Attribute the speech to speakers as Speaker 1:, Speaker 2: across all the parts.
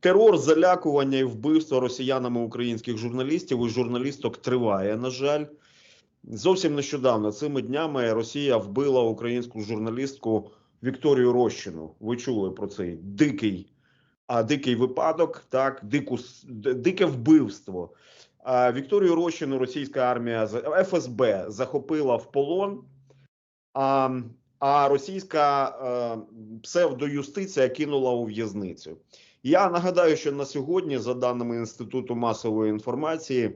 Speaker 1: терор, залякування і вбивство росіянами українських журналістів і журналісток триває. На жаль, зовсім нещодавно цими днями Росія вбила українську журналістку Вікторію Рощину. Ви чули про цей дикий, а дикий випадок, так, дику, дике вбивство. А Вікторію Рощину російська армія ФСБ захопила в полон. А, а російська е, псевдоюстиція кинула у в'язницю. Я нагадаю, що на сьогодні, за даними Інституту масової інформації,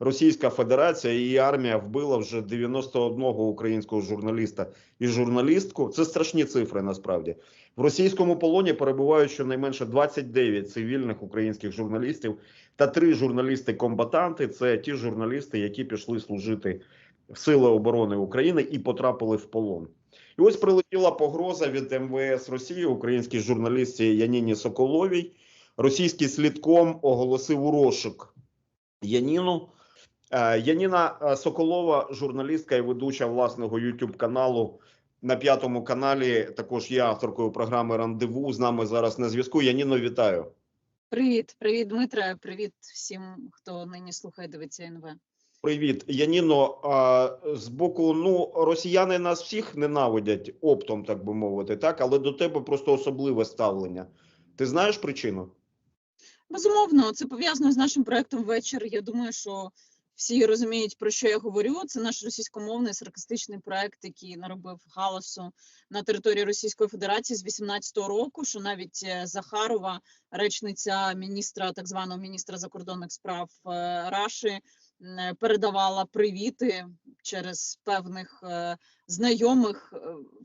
Speaker 1: Російська Федерація і її армія вбила вже 91 українського журналіста і журналістку. Це страшні цифри. Насправді в російському полоні перебувають щонайменше 29 цивільних українських журналістів та три журналісти-комбатанти. Це ті журналісти, які пішли служити в Сили оборони України і потрапили в полон. І ось прилетіла погроза від МВС Росії українській журналістці Яніні Соколовій. Російський слідком оголосив у розшук Яніну. Е, Яніна е, Соколова, журналістка і ведуча власного youtube каналу на п'ятому каналі. Також є авторкою програми Рандеву. З нами зараз на зв'язку. Яніно, вітаю.
Speaker 2: Привіт, привіт, Дмитре. Привіт всім, хто нині слухає, дивиться НВ.
Speaker 1: Привіт, Яніно. А, з боку, ну росіяни нас всіх ненавидять оптом, так би мовити, так, але до тебе просто особливе ставлення. Ти знаєш причину?
Speaker 2: Безумовно, це пов'язано з нашим проектом вечір. Я думаю, що всі розуміють, про що я говорю. Це наш російськомовний саркастичний проект, який наробив галасу на території Російської Федерації з 18-го року. Що навіть е, Захарова, речниця міністра, так званого міністра закордонних справ е, Раші, передавала привіти через певних е, знайомих е,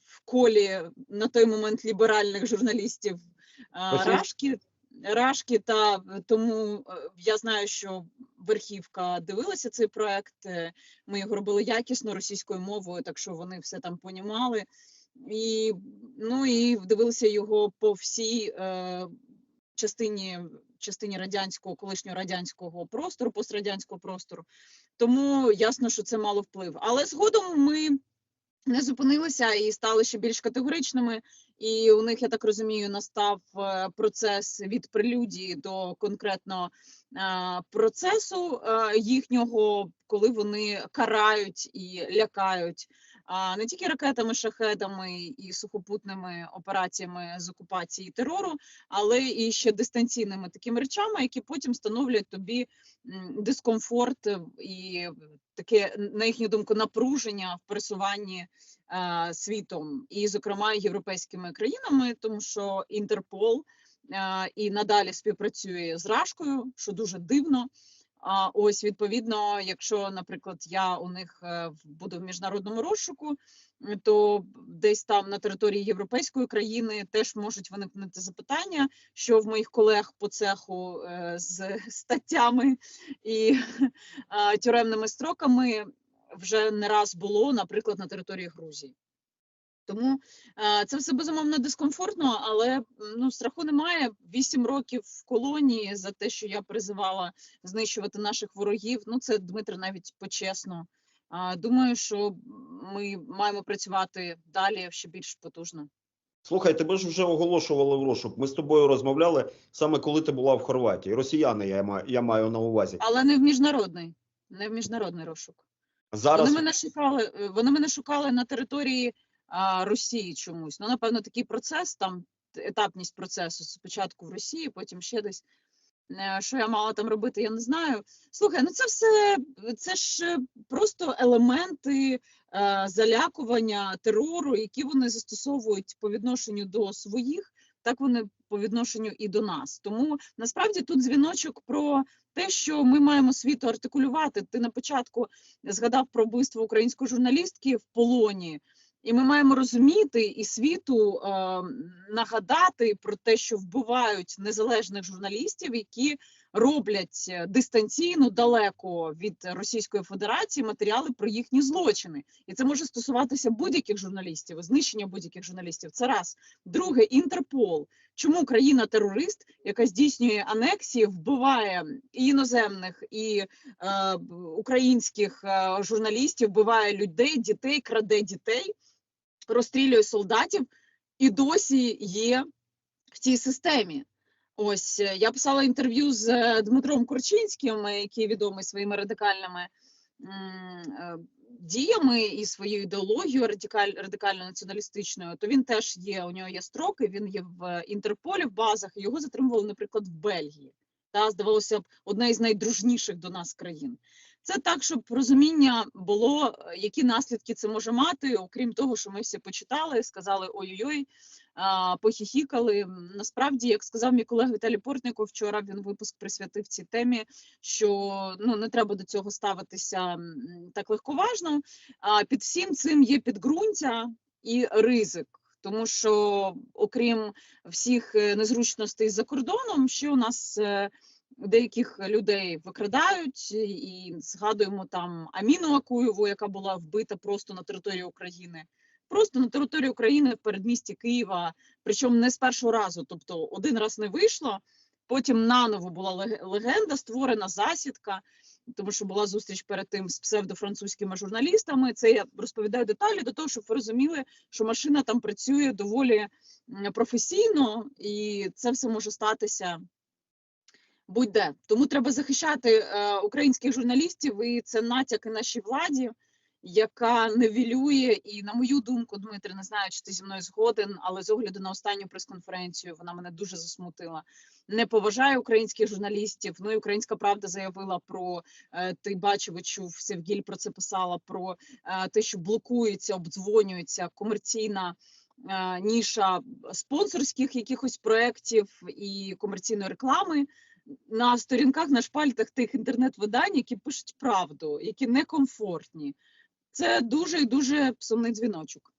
Speaker 2: в колі на той момент ліберальних журналістів е, Рашки. Рашки, та тому я знаю, що верхівка дивилася цей проект. Ми його робили якісно російською мовою, так що вони все там понімали. І ну і дивилися його по всій е, частині частині радянського, колишнього радянського простору, пострадянського простору. Тому ясно, що це мало вплив. Але згодом ми не зупинилися і стали ще більш категоричними. І у них, я так розумію, настав е, процес від прелюдії до конкретно е, процесу е, їхнього, коли вони карають і лякають не тільки ракетами, шахедами і сухопутними операціями з окупації терору, але і ще дистанційними такими речами, які потім становлять тобі дискомфорт е, і таке, на їхню думку, напруження в пересуванні е, світом, і, зокрема, європейськими країнами, тому що Інтерпол е, і надалі співпрацює з Рашкою, що дуже дивно. А ось відповідно, якщо, наприклад, я у них е, буду в міжнародному розшуку, то десь там на території європейської країни теж можуть виникнути запитання, що в моїх колег по цеху е, з статтями і тюремними строками вже не раз було, наприклад, на території Грузії. Тому е, це все безумовно дискомфортно, але ну страху немає. Вісім років в колонії за те, що я призивала знищувати наших ворогів. Ну це Дмитро навіть почесно. Думаю, що ми маємо працювати далі ще більш потужно.
Speaker 1: Слухай, тебе ж вже оголошували в розшук. Ми з тобою розмовляли саме коли ти була в Хорватії. Росіяни, я маю, я маю на увазі.
Speaker 2: Але не в міжнародний, не в міжнародний розшук.
Speaker 1: Зараз
Speaker 2: Вони мене шукали. Вони мене шукали на території Росії чомусь. Ну, напевно, такий процес, там етапність процесу. Спочатку в Росії, потім ще десь. Е, Що я мала там робити, я не знаю. Слухай, ну це все це ж просто елементи е, залякування терору, які вони застосовують по відношенню до своїх, так вони по відношенню і до нас. Тому насправді тут дзвіночок про те, що ми маємо світу артикулювати. Ти на початку згадав про вбивство української журналістки в полоні. І ми маємо розуміти і світу е, нагадати про те, що вбивають незалежних журналістів, які роблять е, дистанційно далеко від Російської Федерації матеріали про їхні злочини, і це може стосуватися будь-яких журналістів, знищення будь-яких журналістів. Це раз друге, Інтерпол. Чому країна-терорист, яка здійснює анексії, вбиває і іноземних і е, українських е, журналістів, вбиває людей, дітей, краде дітей, розстрілює солдатів і досі є в цій системі. Ось е, я писала інтерв'ю з е, Дмитром Курчинським, е, який відомий своїми радикальними діями і своєю ідеологією радикаль, радикально-націоналістичною. То він теж є. У нього є строки. Він є в Інтерполі в базах. Його затримували, наприклад, в Бельгії. Та здавалося б, одна із найдружніших до нас країн. Це так, щоб розуміння було, е, які наслідки це може мати, окрім того, що ми всі почитали, сказали ой-ой-ой, похіхікали. Насправді, як сказав мій колега Віталій Портников, вчора він випуск присвятив цій темі, що ну не треба до цього ставитися так легковажно. А під всім цим є підґрунтя і ризик. Тому що, окрім всіх е, незручностей за кордоном, ще у нас е, деяких людей викрадають, і згадуємо там Аміну Акуєву, яка була вбита просто на території України. Просто на території України в передмісті Києва, причому не з першого разу. Тобто один раз не вийшло, потім наново була легенда, створена засідка, тому що була зустріч перед тим з псевдофранцузькими журналістами. Це я розповідаю деталі до того, щоб ви розуміли, що машина там працює доволі професійно, і це все може статися будь-де. Тому треба захищати е, українських журналістів, і це натяк і нашій владі, яка невілює. І на мою думку, Дмитре, не знаю, чи ти зі мною згоден, але з огляду на останню прес-конференцію вона мене дуже засмутила. Не поважає українських журналістів. Ну і українська правда заявила про е, ти бачив і чув, Севгіль про це писала. Про е, те, що блокується, обдзвонюється комерційна ніша спонсорських якихось проєктів і комерційної реклами на сторінках, на шпальтах тих інтернет-видань, які пишуть правду, які некомфортні. Це дуже і дуже сумний дзвіночок.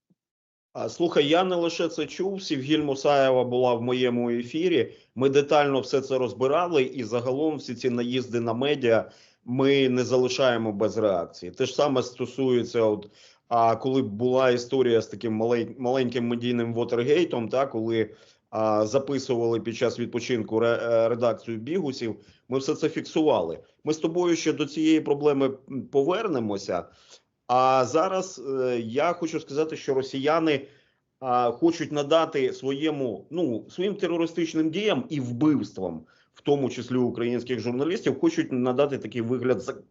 Speaker 1: А, Слухай, я не лише це чув. Сівгіль Мусаєва була в моєму ефірі. Ми детально все це розбирали, і загалом всі ці наїзди на медіа ми не залишаємо без реакції. Те ж саме стосується, от а коли була історія з таким малень- маленьким медійним Вотергейтом, та коли записували під час відпочинку е, редакцію бігусів, ми все це фіксували. Ми з тобою ще до цієї проблеми повернемося. А зараз е, я хочу сказати, що росіяни хочуть надати своєму ну своїм терористичним діям і вбивствам, в тому числі українських журналістів, хочуть надати такий вигляд зак-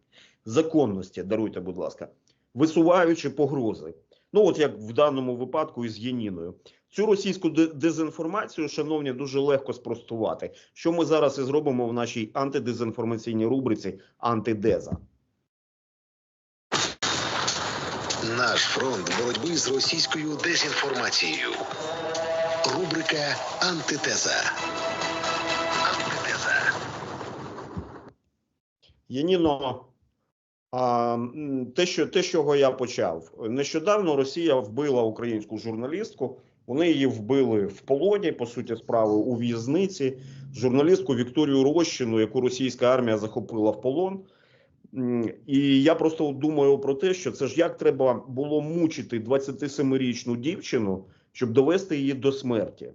Speaker 1: законності. Даруйте, будь ласка, висуваючи погрози. Ну от як в даному випадку із Яніною. Цю російську дезінформацію, шановні, дуже легко спростувати. Що ми зараз і зробимо в нашій антидезінформаційній рубриці Антидеза.
Speaker 3: Наш фронт боротьби з російською дезінформацією. Рубрика Антитеза. Антитеза.
Speaker 1: Яніно, а, те, що те, чого я почав, нещодавно Росія вбила українську журналістку. Вони її вбили в полоні, по суті, справи у в'язниці. Журналістку Вікторію Рощину, яку російська армія захопила в полон. І я просто думаю про те, що це ж як треба було мучити 27-річну дівчину, щоб довести її до смерті.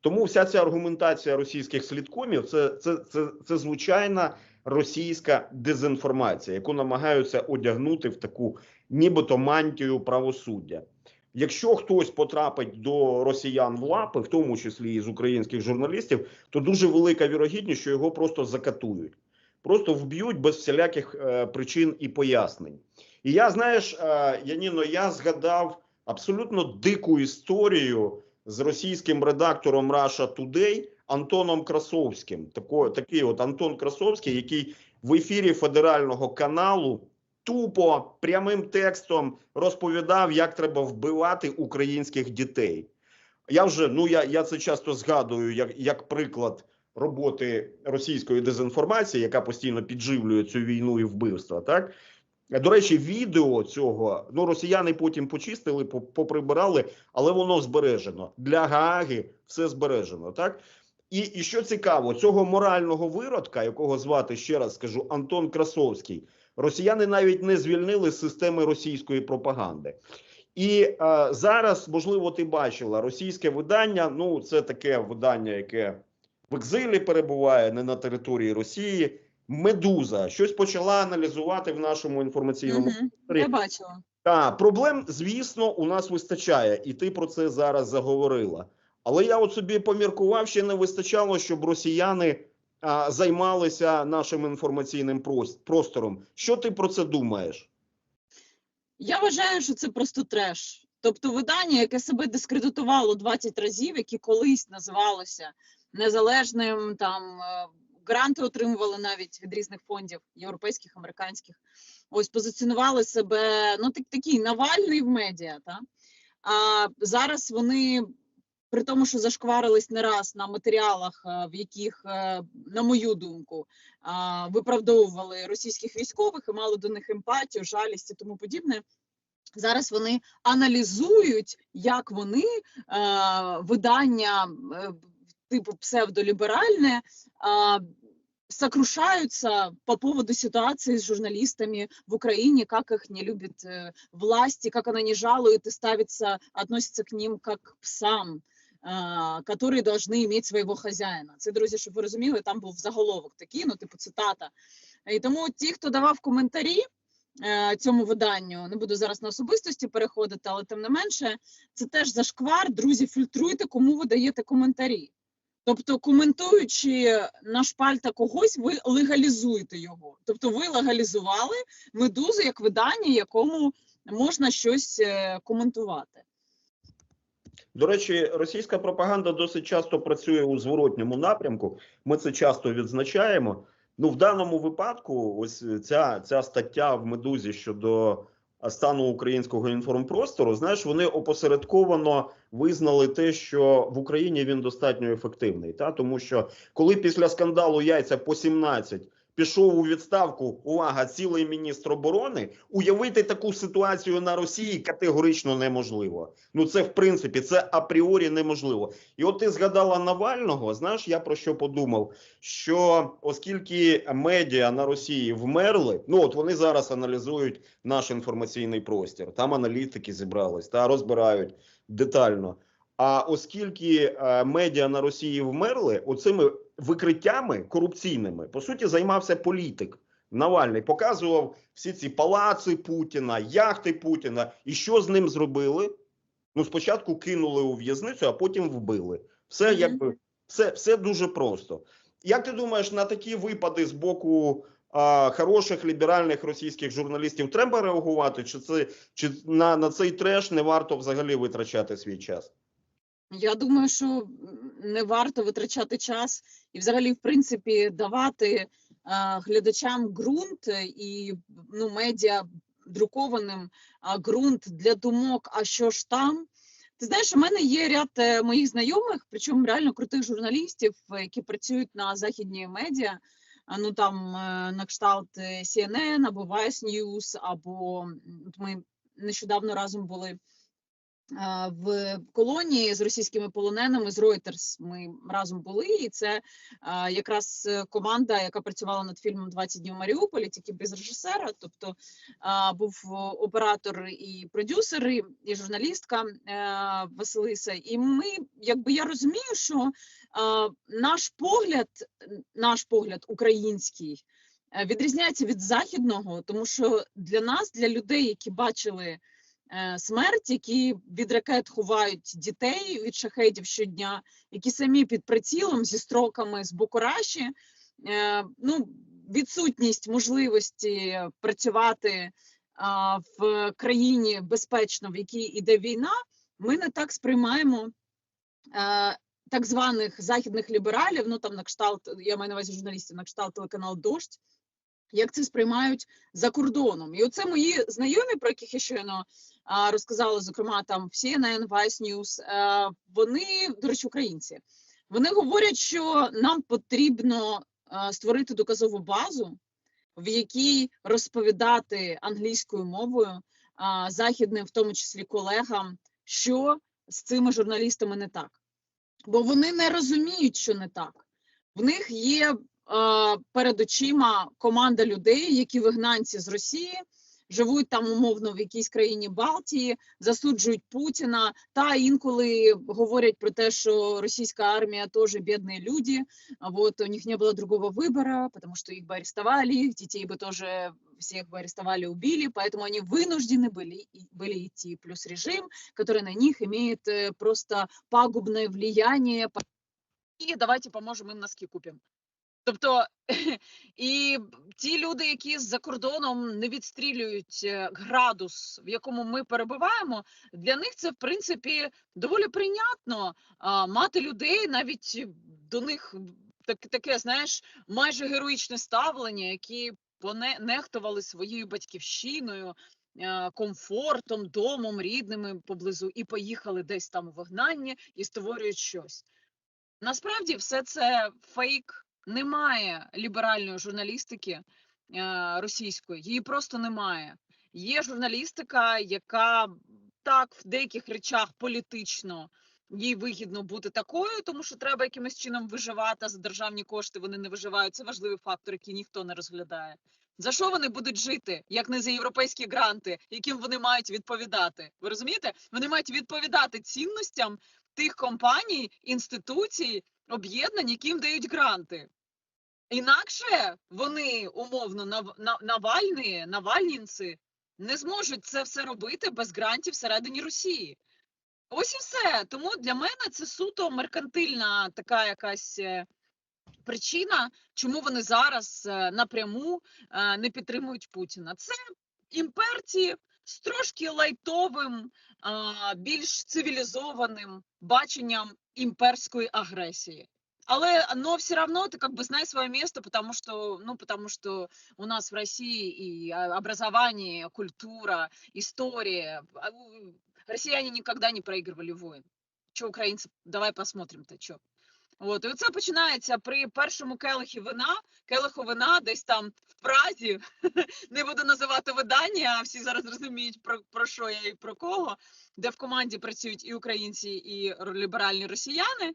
Speaker 1: Тому вся ця аргументація російських слідкомів це, це, це, це звичайна російська дезінформація, яку намагаються одягнути в таку нібито мантію правосуддя. Якщо хтось потрапить до росіян в лапи, в тому числі і з українських журналістів, то дуже велика вірогідність, що його просто закатують, просто вб'ють без всіляких е, причин і пояснень. І я знаєш, е, Яніно, я згадав абсолютно дику історію з російським редактором Russia Today Антоном Красовським. Тако, такий от Антон Красовський, який в ефірі федерального каналу тупо прямим текстом розповідав, як треба вбивати українських дітей. Я вже ну я, я це часто згадую як, як приклад роботи російської дезінформації, яка постійно підживлює цю війну і вбивства. Так до речі, відео цього ну росіяни потім почистили, поприбирали, але воно збережено для Гааги. Все збережено, так. І, і що цікаво, цього морального виродка, якого звати ще раз скажу Антон Красовський, росіяни навіть не звільнили з системи російської пропаганди. І е, зараз, можливо, ти бачила російське видання. Ну, це таке видання, яке в екзилі перебуває, не на території Росії. Медуза щось почала аналізувати в нашому інформаційному
Speaker 2: Мгм, Я бачила.
Speaker 1: так, проблем, звісно, у нас вистачає, і ти про це зараз заговорила. Але я от собі поміркував, ще не вистачало, щоб росіяни займалися нашим інформаційним прос- простором. Що ти про це думаєш?
Speaker 2: Я вважаю, що це просто треш. Тобто видання, яке себе дискредитувало 20 разів, яке колись називалося незалежним, там е, гранти отримували навіть від різних фондів європейських, американських. Ось позиціонували себе ну так такий Навальний в медіа. Та? А зараз вони. При тому, що зашкварились не раз на матеріалах, е, в яких, е, на мою думку, виправдовували російських військових і мали до них емпатію, жалість і тому подібне. Зараз вони аналізують, як вони е, видання типу псевдоліберальне сокрушаются по поводу ситуации с журналистами в Украине, как их не любит власти, как она не жалует и ставится, относится к ним как к псам, которые должны иметь своего хазяїна. Це, друзі, щоб ви розуміли, там був заголовок такий, ну, типу, цитата. І тому ті, хто давав коментарі е, цьому виданню, не буду зараз на особистості переходити, але тим не менше, це теж зашквар. Друзі, фільтруйте, кому ви даєте коментарі. Тобто, коментуючи на шпальта когось, ви легалізуєте його. Тобто, ви легалізували медузу як видання, якому можна щось е, коментувати.
Speaker 1: До речі, російська пропаганда досить часто працює у зворотньому напрямку. Ми це часто відзначаємо. Ну, в даному випадку, ось ця, ця стаття в медузі щодо стану українського інформпростору, знаєш, вони опосередковано визнали те, що в Україні він достатньо ефективний. Та тому що коли після скандалу яйця по 17 пішов у відставку, увага, цілий міністр оборони, уявити таку ситуацію на Росії категорично неможливо. Ну це в принципі це апріорі неможливо. І от ти згадала Навального. Знаєш, я про що подумав? Що оскільки медіа на Росії вмерли, ну от вони зараз аналізують наш інформаційний простір. Там аналітики зібрались та розбирають детально. А оскільки е, медіа на Росії вмерли, оцими викриттями корупційними по суті займався політик. Навальний показував всі ці палаци Путіна, яхти Путіна. І що з ним зробили? Ну, спочатку кинули у в'язницю, а потім вбили. Все якби все, все дуже просто. Як ти думаєш, на такі випади з боку а, хороших ліберальних російських журналістів треба реагувати? Чи це чи на, на цей треш не варто взагалі витрачати свій час?
Speaker 2: Я думаю, що не варто витрачати час і, взагалі, в принципі, давати е, глядачам ґрунт е, і ну, медіа друкованим а, ґрунт для думок, а що ж там. Ти знаєш, у мене є ряд е, моїх знайомих, причому реально крутих журналістів, які працюють на західні медіа. Ну там е, на кшталт CNN або Vice News, або от ми нещодавно разом були в колонії з російськими полоненими з Reuters ми разом були, і це якраз е, команда, яка працювала над фільмом «20 днів в Маріуполі, тільки без режисера. Тобто був оператор і продюсер, і, журналістка е, Василиса. І ми, якби я розумію, що наш погляд, наш погляд український. е, Відрізняється від західного, тому що для нас, для людей, які бачили е, смерть, які від ракет ховають дітей від шахедів щодня, які самі під прицілом зі строками з Бокураші, е, ну, відсутність можливості працювати в країні безпечно, в якій іде війна, ми не так сприймаємо. е, Так званих західних лібералів, ну там на кшталт, я маю на увазі журналістів, на кшталт телеканал Дождь, як це сприймають за кордоном. І оце мої знайомі, про яких я щойно розказала, зокрема там в CNN, Vice News, е, вони, до речі, українці. Вони говорять, що нам потрібно е, створити доказову базу, в якій розповідати англійською мовою західним, в тому числі колегам, що з цими журналістами не так. Бо вони не розуміють, що не так. В них є перед очима команда людей, які вигнанці з Росії, живуть там умовно в якійсь країні Балтії, засуджують Путіна, та інколи говорять про те, що російська армія теж бідні люди, а вот у них не было другого выбора, потому что их бы арестовали, их детей бы тоже всех бы арестовали, убили, поэтому они вынуждены были, и- были идти. Плюс режим, который на них имеет э, просто пагубное влияние. По- И давайте поможем им носки купим. Тобто, і ті люди, які за кордоном не відстрілюють е, градус, в якому ми перебуваємо, для них це в принципі доволі прийнятно а, мати людей, навіть до них так, таке, знаєш, майже героїчне ставлення, які поне нехтували своєю батьківщиною, е, комфортом, домом, рідними поблизу, і поїхали десь там у вигнанні і створюють щось. Насправді, все це фейк. Немає ліберальної журналістики е, російської, її просто немає. Є журналістика, яка так в деяких речах політично їй вигідно бути такою, тому що треба якимось чином виживати за державні кошти. Вони не виживають. Це важливий фактор, який ніхто не розглядає. За що вони будуть жити, як не за європейські гранти, яким вони мають відповідати? Ви розумієте? Вони мають відповідати цінностям тих компаній, інституцій, об'єднань, яким дають гранти. Інакше вони умовно нав- на- навальні, навальнінці не зможуть це все робити без грантів всередині Росії. Ось і все. Тому для мене це суто меркантильна така якась е, причина, чому вони зараз е, напряму е, не підтримують Путіна. Це імперці з трошки лайтовим, більш цивілізованим баченням імперської агресії. Але, но все равно ты как бы знай свое место, потому что, ну, потому что у нас в России и а, образование, культура, история. а, у- Россияне никогда не проигрывали войн. Че українці, давай посмотрим-то, що. От, і оце починається при першому келихі вина, келиху вина десь там в Празі, не буду називати видання, а всі зараз розуміють, про, про що я і про кого, де в команді працюють і українці, і ліберальні росіяни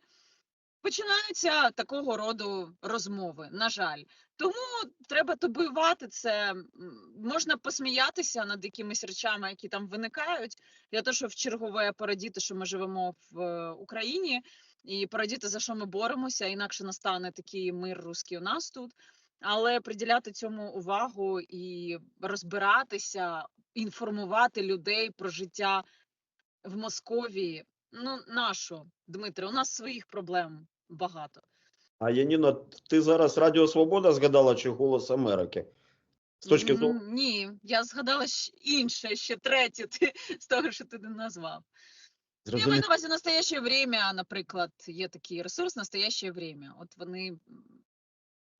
Speaker 2: починаються такого роду розмови. На жаль, тому треба табуювати це. Можна посміятися над якимись речами, які там виникають, того, щоб в чергове порадіти, що ми живемо в е, Україні, і порадіти за що ми боремося. Інакше настане такий мир руський у нас тут. Але приділяти цьому увагу і розбиратися, інформувати людей про життя в Московії. Ну, нащо, Дмитре? У нас своїх проблем багато.
Speaker 1: А Яніна, ти зараз Радіо Свобода згадала чи Голос Америки? З точки зору.
Speaker 2: Ні, я згадала інше, ще третє, ти, з того, що ти не назвав. Я маю на увазі настояще время, наприклад, є такий ресурс настояще время. От вони,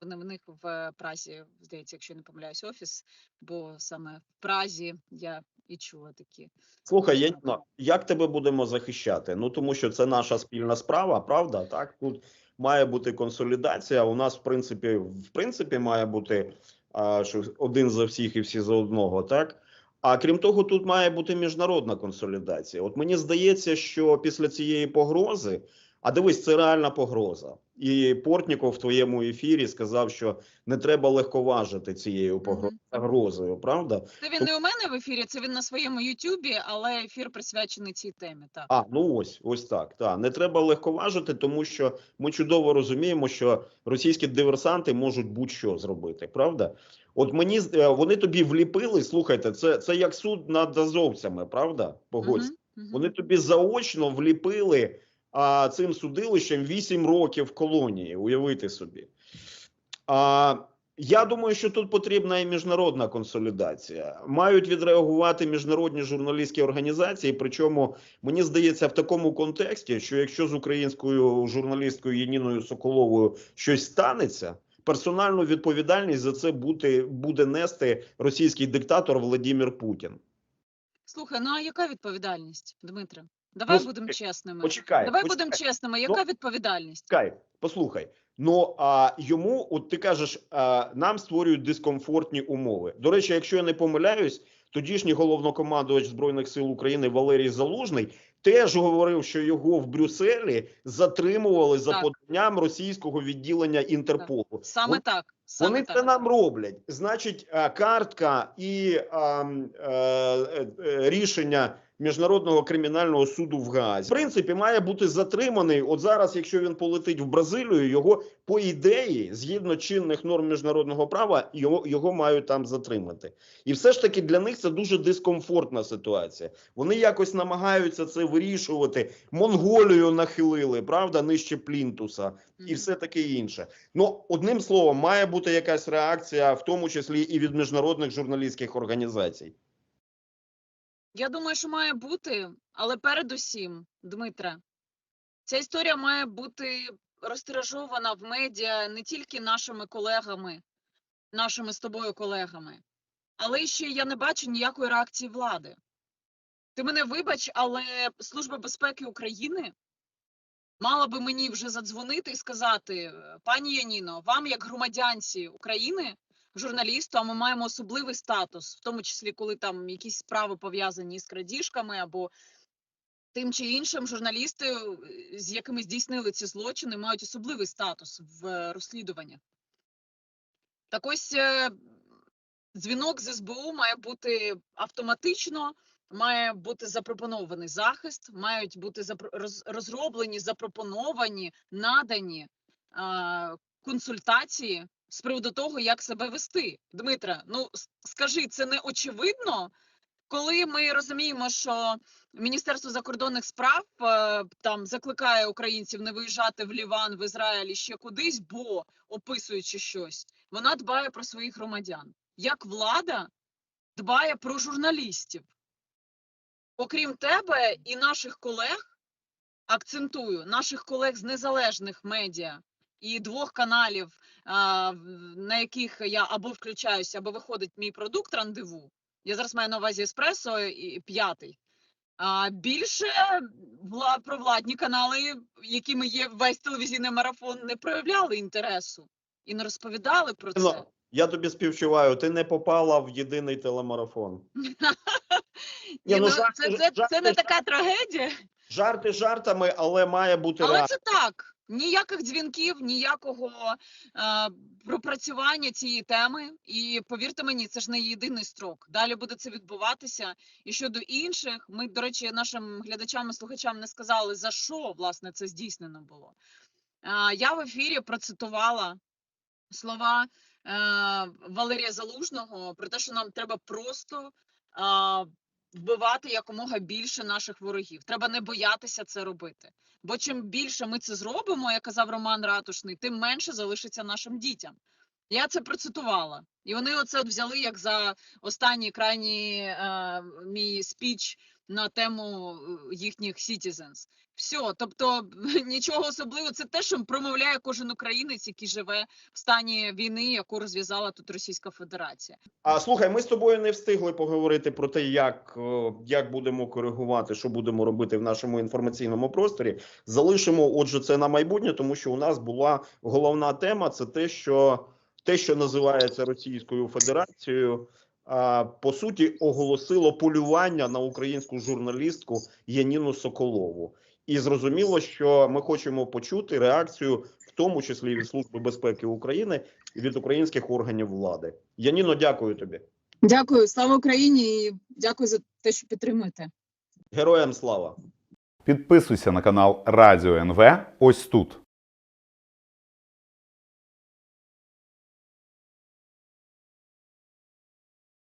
Speaker 2: вони в них в Празі, здається, якщо я не помиляюсь, офіс, бо саме в Празі я і чула такі.
Speaker 1: Слухай,
Speaker 2: Можна
Speaker 1: як тебе будемо захищати? Ну тому що це наша спільна справа, правда? Так тут має бути консолідація. У нас, в принципі, в принципі, має бути а, що один за всіх і всі за одного, так. А крім того, тут має бути міжнародна консолідація. От мені здається, що після цієї погрози, а дивись, це реальна погроза. І Портніков в твоєму ефірі сказав, що не треба легковажити цією погрозою, правда?
Speaker 2: Це він не у мене в ефірі, це він на своєму Ютубі, але ефір присвячений цій темі. Так.
Speaker 1: А, ну ось, ось так. Та не треба легковажити, тому що ми чудово розуміємо, що російські диверсанти можуть будь-що зробити, правда? От мені е, вони тобі вліпили. Слухайте, це, це як суд над азовцями, правда? Погодься.
Speaker 2: Мгм, мгм.
Speaker 1: Вони тобі заочно вліпили а, цим судилищем 8 років колонії. Уявити собі. А, я думаю, що тут потрібна і міжнародна консолідація. Мають відреагувати міжнародні журналістські організації. Причому мені здається, в такому контексті, що якщо з українською журналісткою Єніною Соколовою щось станеться, персональну відповідальність за це буде, буде нести російський диктатор Владимир Путін.
Speaker 2: Слухай, ну а яка відповідальність, Дмитре? Давай
Speaker 1: Ну,
Speaker 2: будемо чесними.
Speaker 1: Почекай,
Speaker 2: Давай будемо чесними. Яка відповідальність?
Speaker 1: Чекай, послухай. Ну а йому, от ти кажеш, а, нам створюють дискомфортні умови. До речі, якщо я не помиляюсь, тодішній головнокомандувач збройних сил України Валерій Залужний теж говорив, що його в Брюсселі затримували за
Speaker 2: Так.
Speaker 1: поданням російського відділення Інтерполу.
Speaker 2: Саме
Speaker 1: Вони-
Speaker 2: так. Саме
Speaker 1: Вони
Speaker 2: так.
Speaker 1: це нам роблять. Значить, картка і а, м, е, е, е, рішення міжнародного кримінального суду в Гаазі. В принципі, має бути затриманий. От зараз, якщо він полетить в Бразилію, його по ідеї, згідно чинних норм міжнародного права, його, його мають там затримати. І все ж таки для них це дуже дискомфортна ситуація. Вони якось намагаються це вирішувати. Монголію нахилили, правда, нижче плінтуса і все таке інше. Ну, одним словом, має бути якась реакція, в тому числі і від міжнародних журналістських організацій.
Speaker 2: Я думаю, що має бути, але передусім, Дмитре, ця історія має бути розтиражована в медіа не тільки нашими колегами, нашими з тобою колегами, але ще я не бачу ніякої реакції влади. Ти мене вибач, але Служба безпеки України мала би мені вже задзвонити і сказати: пані Яніно, вам, як громадянці України, журналісту, а ми маємо особливий статус, в тому числі, коли там якісь справи пов'язані з крадіжками або тим чи іншим, журналісти, е, з якими здійснили ці злочини, мають особливий статус в розслідуваннях. Так ось е, дзвінок з СБУ має бути автоматично, має бути запропонований захист, мають бути розроблені, запропоновані, надані консультації з приводу того, як себе вести. Дмитре, ну скажи, це не очевидно, коли ми розуміємо, що Міністерство закордонних справ е, там закликає українців не виїжджати в Ліван, в Ізраїль і ще кудись, бо описуючи щось, вона дбає про своїх громадян. Як влада дбає про журналістів. Окрім тебе і наших колег, акцентую, наших колег з незалежних медіа і двох каналів, на яких я або включаюся, або виходить мій продукт рандеву. Я зараз маю на увазі еспресо і п'ятий. А більше вла, провладні канали, якими є весь телевізійний марафон, не проявляли інтересу і не розповідали про це.
Speaker 1: Я тобі співчуваю, ти не попала в єдиний телемарафон.
Speaker 2: Ні,
Speaker 1: ну,
Speaker 2: ну,
Speaker 1: жарти-
Speaker 2: це, це, це не така трагедія.
Speaker 1: Жарти жартами, але має бути
Speaker 2: Але це так. Ніяких дзвінків, ніякого е, пропрацювання цієї теми. І повірте мені, це ж не єдиний строк. Далі буде це відбуватися. І щодо інших, ми, до речі, нашим глядачам і слухачам не сказали, за що власне це здійснено було. Е, я в ефірі процитувала слова е, Валерія Залужного про те, що нам треба просто е, вбивати якомога більше наших ворогів. Треба не боятися це робити. Бо чим більше ми це зробимо, як казав Роман Ратушний, тим менше залишиться нашим дітям. Я це процитувала, і вони оце от взяли як за останній крайній е, мій спіч на тему е, їхніх citizens. Все, тобто нічого особливого. Це те, що промовляє кожен українець, який живе в стані війни, яку розв'язала тут Російська Федерація.
Speaker 1: А слухай, ми з тобою не встигли поговорити про те, як, е, як будемо коригувати, що будемо робити в нашому інформаційному просторі. Залишимо, отже, це на майбутнє, тому що у нас була головна тема: це те, що те, що називається Російською Федерацією, по суті, оголосило полювання на українську журналістку Яніну Соколову. І зрозуміло, що ми хочемо почути реакцію, в тому числі від Служби безпеки України і від українських органів влади. Яніно, дякую тобі.
Speaker 2: Дякую, слава Україні і дякую за те, що підтримуєте.
Speaker 1: Героям слава!
Speaker 4: Підписуйся на канал Радіо НВ ось тут.